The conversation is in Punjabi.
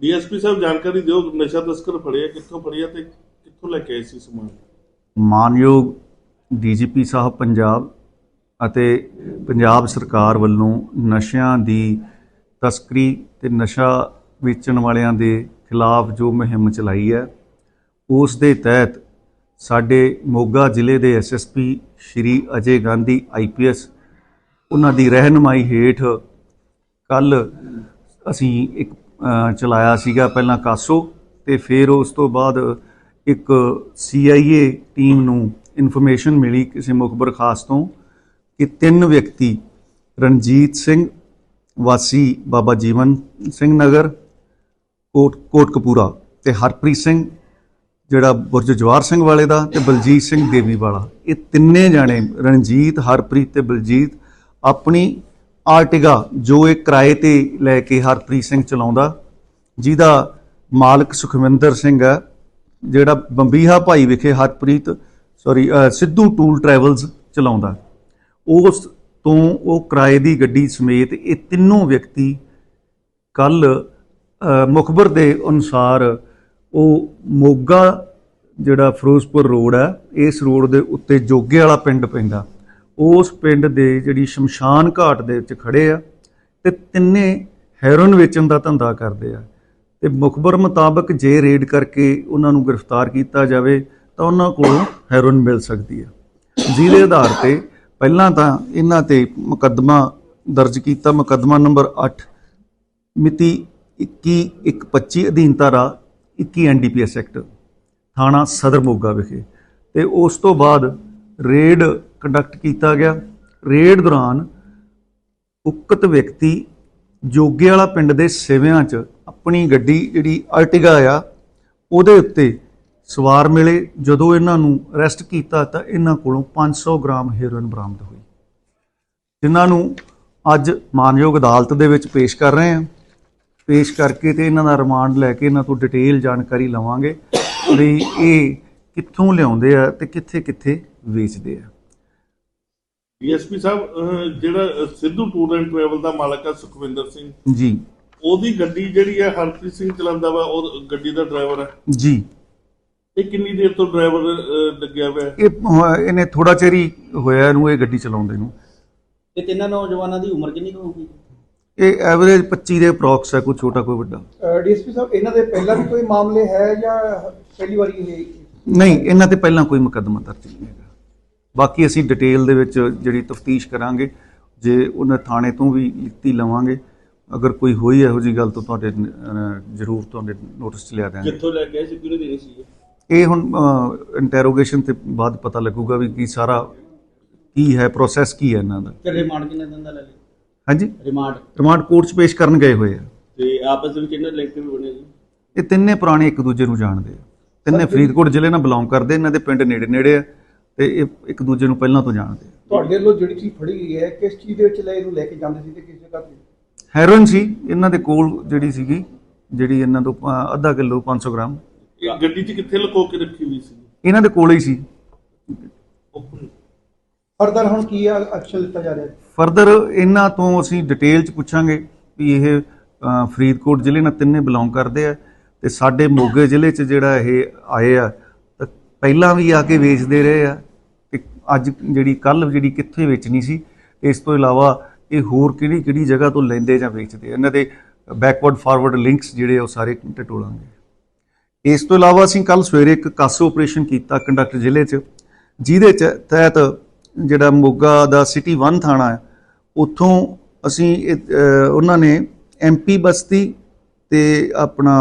ਡੀਐਸਪੀ ਸਾਹਿਬ ਜਾਣਕਾਰੀ ਦਿਓ, ਨਸ਼ਾ ਤਸਕਰ ਫੜਿਆ ਕਿੱਥੋਂ ਫੜਿਆ ਤੇ ਕਿੱਥੋਂ ਲੈ ਕੇ ਆਏ ਸੀ ਸਮਾਨ? ਮਾਨਯੋਗ ਡੀਜੀਪੀ ਸਾਹਿਬ ਪੰਜਾਬ ਅਤੇ ਪੰਜਾਬ ਸਰਕਾਰ ਵੱਲੋਂ ਨਸ਼ਿਆਂ ਦੀ ਤਸਕਰੀ ਤੇ ਨਸ਼ਾ ਵੇਚਣ ਵਾਲਿਆਂ ਦੇ ਖਿਲਾਫ ਜੋ ਮੁਹਿੰਮ ਚਲਾਈ ਹੈ, ਉਸ ਦੇ ਤਹਿਤ ਸਾਡੇ ਮੋਗਾ ਜ਼ਿਲ੍ਹੇ ਦੇ ਐਸਐਸਪੀ ਸ਼੍ਰੀ ਅਜੇ ਗਾਂਧੀ ਆਈਪੀਐਸ ਉਹਨਾਂ ਦੀ ਰਹਿਨਮਾਈ ਹੇਠ ਕੱਲ ਅਸੀਂ ਇੱਕ ਚਲਾਇਆ ਸੀਗਾ ਪਹਿਲਾਂ ਕਾਸੋ ਤੇ ਫਿਰ ਉਸ ਤੋਂ ਬਾਅਦ ਇੱਕ ਸੀਆਈਏ ਟੀਮ ਨੂੰ ਇਨਫੋਰਮੇਸ਼ਨ ਮਿਲੀ ਕਿਸੇ ਮੁਖਬਰ ਖਾਸ ਤੋਂ ਕਿ ਤਿੰਨ ਵਿਅਕਤੀ, ਰਣਜੀਤ ਸਿੰਘ, ਵਾਸੀ ਬਾਬਾ ਜੀਵਨ ਸਿੰਘ ਨਗਰ, ਕੋਟ, ਕੋਟਕਪੂਰਾ ਤੇ ਹਰਪ੍ਰੀਤ ਸਿੰਘ, ਜਿਹੜਾ ਬੁਰਜ ਜਵਾਰ ਸਿੰਘ ਵਾਲੇ ਦਾ ਤੇ ਬਲਜੀਤ ਸਿੰਘ ਦੇਵੀ ਵਾਲਾ। ਇਹ ਤਿੰਨੇ ਜਾਣੇ, ਰਣਜੀਤ, ਹਰਪ੍ਰੀਤ ਤੇ ਬਲਜੀਤ, ਆਪਣੀ ਆਰਟਿਗਾ, ਜੋ ਇਹ ਕਿਰਾਏ ਤੇ ਲੈ ਕੇ ਹਰਪ੍ਰੀਤ ਸਿੰਘ ਚਲਾਉਂਦਾ, ਜਿਹਦਾ ਮਾਲਕ ਸੁਖਵਿੰਦਰ ਸਿੰਘ ਹੈ, ਜਿਹੜਾ ਬੰਬੀਹਾ ਭਾਈ ਵਿਖੇ Harpreet sorry Sidhu tour travels ਚਲਾਉਂਦਾ। ਉਸ ਤੋਂ ਉਹ ਕਿਰਾਏ ਦੀ ਗੱਡੀ ਸਮੇਤ ਇਹ ਤਿੰਨੋਂ ਵਿਅਕਤੀ ਕੱਲ ਮੁਖਬਰ ਦੇ ਅਨੁਸਾਰ ਉਹ ਮੋਗਾ, ਜਿਹੜਾ ਫਿਰੋਜ਼ਪੁਰ ਰੋਡ ਹੈ, ਇਸ ਰੋਡ ਦੇ ਉੱਤੇ ਜੋਗੇ ਵਾਲਾ ਪਿੰਡ ਪੈਂਦਾ। ਉਸ ਪਿੰਡ ਦੇ ਜਿਹੜੀ ਸ਼ਮਸ਼ਾਨ ਘਾਟ ਦੇ ਵਿੱਚ ਖੜੇ ਆ ਤੇ ਤਿੰਨੇ ਹੈਰੋਇਨ ਵੇਚਣ ਦਾ ਧੰਦਾ ਕਰਦੇ ਆ। ਤੇ ਮੁਖਬਰ ਮੁਤਾਬਕ ਜੇ ਰੇਡ ਕਰਕੇ ਉਹਨਾਂ ਨੂੰ ਗ੍ਰਿਫਤਾਰ ਕੀਤਾ ਜਾਵੇ ਤਾਂ ਉਹਨਾਂ ਕੋਲੋਂ ਹੈਰੋਇਨ ਮਿਲ ਸਕਦੀ ਹੈ ਜਿਹਦੇ ਆਧਾਰ ਤੇ ਪਹਿਲਾਂ ਤਾਂ ਇਹਨਾਂ ਤੇ ਮੁਕੱਦਮਾ ਦਰਜ ਕੀਤਾ, ਮੁਕੱਦਮਾ ਨੰਬਰ 8 ਮਿਤੀ 21/125 ਅਧੀਨ ਧਾਰਾ 21 ਐਨਡੀਪੀਐਸ ਐਕਟ, ਥਾਣਾ ਸਦਰ ਮੋਗਾ ਵਿਖੇ। ਤੇ ਉਸ ਤੋਂ ਬਾਅਦ ਰੇਡ ਕੰਡਕਟ ਕੀਤਾ ਗਿਆ। ਰੇਡ ਦੌਰਾਨ ਉਕਤ ਵਿਅਕਤੀ ਜੋਗੇ ਵਾਲਾ ਪਿੰਡ ਦੇ ਸਿਵਿਆਂ 'ਚ ਆਪਣੀ ਗੱਡੀ ਜਿਹੜੀ ਅਰਟਿਗਾ ਆ, ਉਹਦੇ ਉੱਤੇ ਸਵਾਰ ਮਿਲੇ। ਜਦੋਂ ਇਹਨਾਂ ਨੂੰ ਅਰੈਸਟ ਕੀਤਾ ਤਾਂ ਇਹਨਾਂ ਕੋਲੋਂ 500 ਗ੍ਰਾਮ ਹੈਰੋਇਨ ਬਰਾਮਦ ਹੋਈ। ਜਿਨ੍ਹਾਂ ਨੂੰ ਅੱਜ ਮਾਨਯੋਗ ਅਦਾਲਤ ਦੇ ਵਿੱਚ ਪੇਸ਼ ਕਰ ਰਹੇ ਹਾਂ। ਪੇਸ਼ ਕਰਕੇ ਤੇ ਇਹਨਾਂ ਦਾ ਰਿਮਾਂਡ ਲੈ ਕੇ ਇਹਨਾਂ ਤੋਂ ਡਿਟੇਲ ਜਾਣਕਾਰੀ ਲਵਾਂਗੇ ਵੀ ਇਹ ਕਿੱਥੋਂ ਲਿਆਉਂਦੇ ਆ ਤੇ ਕਿੱਥੇ ਕਿੱਥੇ ਵੇਚਦੇ ਆ। ਡੀਐਸਪੀ ਸਾਹਿਬ ਜਿਹੜਾ ਸਿੱਧੂ ਟੂਰ ਐਂਡ ਟਰੈਵਲ ਦਾ ਮਾਲਕ ਹੈ ਸੁਖਵਿੰਦਰ ਸਿੰਘ। ਜੀ। ਉਹਦੀ ਗੱਡੀ ਜਿਹੜੀ ਹੈ ਹਰਪ੍ਰੀਤ ਸਿੰਘ ਚਲਾਉਂਦਾ ਵਾ ਉਹ ਗੱਡੀ ਦਾ ਡਰਾਈਵਰ ਹੈ ਜੀ। ਇਹ ਕਿੰਨੀ ਦੇਰ ਤੋਂ ਡਰਾਈਵਰ ਲੱਗਿਆ ਹੋਇਆ? ਹੈ ਇਹ ਇਹਨੇ ਥੋੜਾ ਚਿਰ ਹੀ ਹੋਇਆ ਇਹਨੂੰ ਇਹ ਗੱਡੀ ਚਲਾਉਂਦੇ ਨੂੰ। ਤੇ ਤਿੰਨਾਂ ਨੌਜਵਾਨਾਂ ਦੀ ਉਮਰ ਕਿੰਨੀ ਕੁ ਹੋਊਗੀ? ਇਹ ਐਵਰੇਜ 25 ਦੇ ਅਪਰੋਕਸ ਹੈ ਕੋਈ ਛੋਟਾ ਕੋਈ ਵੱਡਾ। ਡੀਐਸਪੀ ਸਾਹਿਬ ਇਹਨਾਂ ਦੇ ਪਹਿਲਾਂ ਵੀ ਕੋਈ ਮਾਮਲੇ ਹੈ ਜਾਂ ਪਹਿਲੀ ਵਾਰੀ ਇਹ ਨਹੀਂ ਇਹਨਾਂ ਤੇ ਪਹਿਲਾਂ ਕੋਈ ਮੁਕੱਦਮਾ ਦਰਜ ਨਹੀਂ ਹੈਗਾ। ਬਾਕੀ ਅਸੀਂ ਡਿਟੇਲ ਦੇ ਵਿੱਚ ਜਿਹੜੀ ਤਫਤੀਸ਼ ਕਰਾਂਗੇ ਜੇ ਉਹਨਾਂ ਥਾਣੇ ਤੋਂ ਵੀ ਲਿਖਤੀ ਲਵਾਂਗੇ। ਅਗਰ ਕੋਈ ਹੋਈ ਇਹੋ ਜੀ ਗੱਲ ਤਾਂ ਤੁਹਾਡੇ ਜ਼ਰੂਰ ਤੁਹਾਡੇ ਨੋਟਿਸ 'ਚ ਲਿਆ ਦਿਆਂਗੇ। ਕਿੱਥੋਂ ਲੈ ਕੇ ਆਏ ਸੀ? ਕਿਹਨੂੰ ਦੇਣੀ ਸੀ ਇਹ? ਹੁਣ ਇੰਟਰੋਗੇਸ਼ਨ ਤੇ ਬਾਅਦ ਪਤਾ ਲੱਗੂਗਾ ਵੀ ਕੀ ਸਾਰਾ ਕੀ ਹੈ ਪ੍ਰੋਸੈਸ ਕੀ ਹੈ ਇਹਨਾਂ ਦਾ। ਤੇ ਰਿਮਾਂਡ ਕਿੰਨੇ ਦਿਨ ਦਾ ਲੈ ਲਿਆ? ਹਾਂਜੀ? ਰਿਮਾਂਡ ਰਿਮਾਂਡ ਕੋਰਟ 'ਚ ਪੇਸ਼ ਕਰਨ ਗਏ ਹੋਏ ਆ। ਤੇ ਆਪਸ ਵਿੱਚ ਇਹਨਾਂ ਲਿੰਕ ਵੀ ਬਣੇ ਜੀ ਇਹ ਤਿੰਨੇ ਪੁਰਾਣੇ ਇੱਕ ਦੂਜੇ ਨੂੰ ਜਾਣਦੇ ਆ। ਤਿੰਨੇ ਫਰੀਦਕੋਟ ਜ਼ਿਲ੍ਹੇ ਨਾਲ ਬਿਲੋਂਗ ਕਰਦੇ ਇਹਨਾਂ ਦੇ ਪਿੰਡ ਨੇੜੇ ਨੇੜੇ ਆ। ਤੇ ਇਹ ਇੱਕ ਦੂਜੇ ਨੂੰ ਪਹਿਲਾਂ ਤੋਂ ਜਾਣਦੇ ਤੁਹਾਡੇ ਵੱਲੋਂ ਜਿਹੜੀ ਚੀਜ਼ ਫੜੀ ਗਈ ਹੈ ਕਿਸ ਚੀਜ਼ ਦੇ ਵਿੱਚ ਲੈ ਇਹਨੂੰ ਲੈ ਕੇ ਜਾਂਦੇ ਸੀ ਤੇ ਕਿਸ ਜਗ੍ਹਾ ਤੇ? ਹੈਰੋਇਨ ਸੀ ਇਹਨਾਂ ਦੇ ਕੋਲ ਜਿਹੜੀ ਸੀਗੀ ਜਿਹੜੀ ਇਹਨਾਂ ਤੋਂ ਅ, ਅੱਧਾ ਕਿਲੋ 500 ਗ੍ਰਾਮ। ਇਹ ਗੱਡੀ 'ਚ ਕਿੱਥੇ ਲੁਕੋ ਕੇ ਰੱਖੀ ਹੋਈ ਸੀ? ਇਹਨਾਂ ਦੇ ਕੋਲ ਹੀ ਸੀ। ਫਰਦਰ ਹੁਣ ਕੀ ਐਕਸ਼ਨ ਲਿੱਤਾ ਜਾ ਰਿਹਾ? ਹੈ ਫਰਦਰ ਇਹਨਾਂ ਤੋਂ ਅਸੀਂ ਡਿਟੇਲ ਚ ਪੁੱਛਾਂਗੇ ਵੀ ਇਹ ਅ, ਫਰੀਦਕੋਟ ਜ਼ਿਲ੍ਹੇ ਨਾਲ ਤਿੰਨੇ ਬਿਲੋਂਗ ਕਰਦੇ ਆ ਤੇ ਸਾਡੇ ਮੋਗੇ ਜ਼ਿਲ੍ਹੇ ਚ ਜਿਹੜਾ ਇਹ ਆਏ ਆ ਪਹਿਲਾਂ ਵੀ ਆ ਕੇ ਵੇਚਦੇ ਰਹੇ ਆ ਤੇ ਅੱਜ ਜਿਹੜੀ ਕੱਲ ਜਿਹੜੀ ਕਿੱਥੇ ਵੇਚਣੀ ਸੀ, ਇਸ ਤੋਂ ਇਲਾਵਾ ਇਹ ਹੋਰ ਕਿਹੜੀ ਕਿਹੜੀ ਜਗ੍ਹਾ ਤੋਂ ਲੈਂਦੇ ਜਾਂ ਵੇਚਦੇ ਇਹਨਾਂ ਦੇ ਬੈਕਵਰਡ ਫਾਰਵਰਡ ਲਿੰਕਸ ਜਿਹੜੇ ਉਹ ਸਾਰੇ ਟਟੋਲਾਂਗੇ ਇਸ ਤੋਂ ਇਲਾਵਾ ਅਸੀਂ ਕੱਲ ਸਵੇਰੇ ਇੱਕ ਕਾਸੋ ਆਪਰੇਸ਼ਨ ਕੀਤਾ ਕੰਡਕਟ ਜ਼ਿਲ੍ਹੇ 'ਚ, ਜਿਹਦੇ 'ਚ ਤਹਿਤ ਜਿਹੜਾ ਮੋਗਾ ਦਾ ਸਿਟੀ 1 ਥਾਣਾ ਹੈ ਉੱਥੋਂ ਅਸੀਂ ਉਹਨਾਂ ਨੇ ਐਮਪੀ ਬਸਤੀ ਤੇ ਆਪਣਾ